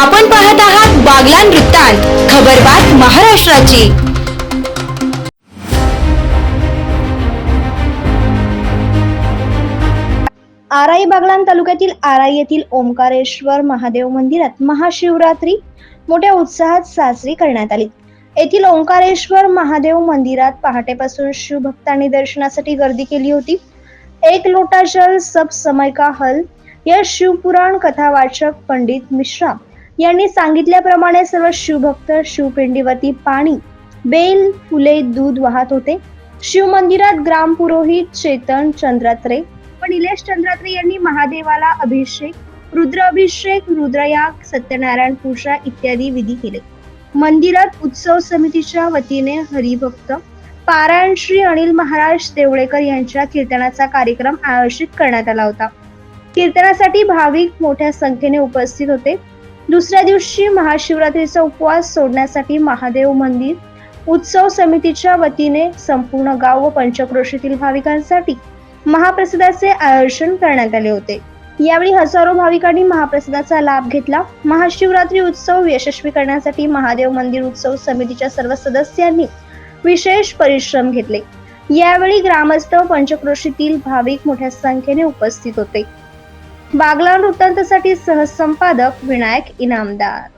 आपण पाहत आहात बागलान वृत्तांत खबरबात महाराष्ट्राची. आराई बागलाण तालुक्यातील आराई येथील ओंकारेश्वर महादेव मंदिरात महाशिवरात्री मोठ्या उत्साहात साजरी करण्यात आली. येथील ओंकारेश्वर महादेव मंदिरात पहाटेपासून शिवभक्तांनी दर्शनासाठी गर्दी केली होती. एक लोटा जल सब समय का हल या शिवपुराण कथावाचक पंडित मिश्रा यांनी सांगितल्याप्रमाणे सर्व शिवभक्त शिवपिंडीवरती पाणी बेल फुले दूध वाहत होते. शिवमंदिरात ग्रामपुरोहित चेतन चंद्रात्रे व निलेश चंद्रात्रे यांनी महादेवाला अभिषेक रुद्राभिषेक रुद्रयाग सत्यनारायण पूजा इत्यादी विधी केले. मंदिरात उत्सव समितीच्या वतीने हरिभक्त पारायण श्री अनिल महाराज देवळेकर यांच्या कीर्तनाचा कार्यक्रम आयोजित करण्यात आला होता. कीर्तनासाठी भाविक मोठ्या संख्येने उपस्थित होते. दुसऱ्या दिवशी महाशिवरात्रीचा उपवास सोडण्यासाठी महादेव मंदिर उत्सव समितीच्या वतीने संपूर्ण गाव व पंचक्रोशीतील भाविकांसाठी महाप्रसादाचे आयोजन करण्यात आले होते. यावेळी हजारो भाविकांनी महाप्रसादाचा लाभ घेतला. महाशिवरात्री उत्सव यशस्वी करण्यासाठी महादेव मंदिर उत्सव समितीच्या सर्व सदस्यांनी विशेष परिश्रम घेतले. यावेळी ग्रामस्थ पंचक्रोशीतील भाविक मोठ्या संख्येने उपस्थित होते. बागला वृत्तांतासाठी सहसंपादक विनायक इनामदार.